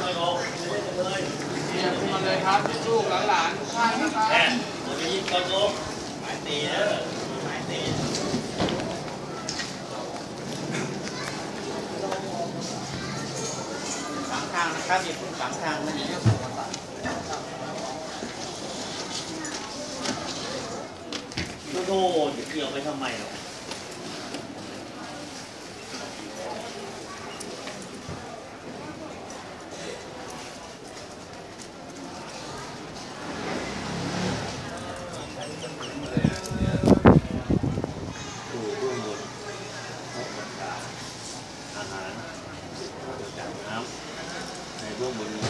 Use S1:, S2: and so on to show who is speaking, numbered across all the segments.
S1: มาเลยครับลูกหลานทุกท่านนครับ
S2: มัยิงกระโจมหมายตีนะหมายตีสามทางนะครับอย่าพูดสามทางนะอย่าพูดสามทโดนเกี่ยวไปทำไมหรอ จากน้ำในเบื้องบนนี้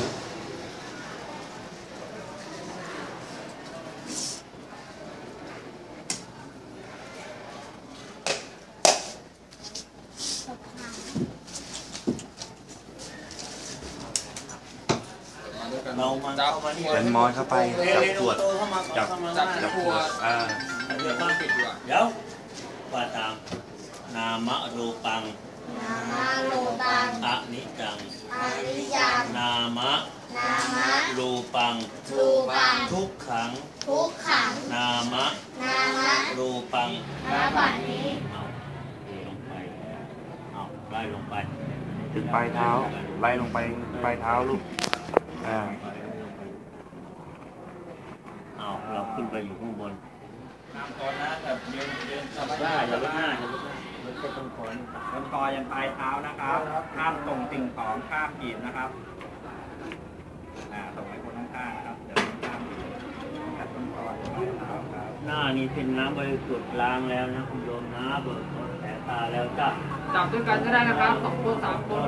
S2: เรามา
S1: จับ
S2: เข้ามาที่
S3: เป็นมอนเข้าไปจับขวด
S2: จับ
S1: จับ
S3: จับ
S1: ข
S3: ข
S1: ว
S3: ว
S1: ด
S3: ดอ่า
S2: เดี๋ยวก่อน
S1: ปิดดีกว่า
S2: เดี๋ยวว่าตามนามะรูปัง
S4: นามาโลตัง
S2: อนิจัง
S4: อาริยัง
S2: นามะ
S4: นามะ
S2: รูปัง
S4: รูปัง
S2: ทุกขัง
S4: ทุกขัง
S2: นามะ
S4: นามะ
S2: รูปัง
S4: ณบัดนี้
S2: เอาเทลงไปเอาไล่ลงไป
S3: ถึงปลายเท้า ไล่ลงไปปลายเท้าลูก อ่า
S2: เอาเราขึ้นไปอยู่ข้างบน
S1: น้ำก่อนนะแบบเดินเดินสบาย
S2: ได้อย่าลดหน้าอย่าล ดหน้าลดแค่ต้นคอนี่
S5: ต้นคอยันปลายเท้านะครับห้ามส่งสิ่งของข้ามกีบนะครับอ่าส่งให้คนข้างๆนะครับเดี๋ยวคนข้ามกีบกัดต้นคอยันปลายเท้าครับ
S2: หน้านี่เป็นน้ำบริสุทธิ์ล้างแล้วนะคุณโยมนะเบิกต้นแสตาแล้วจ้ะ
S1: จับด้วยกันก็ได้นะครับสองคนสามคน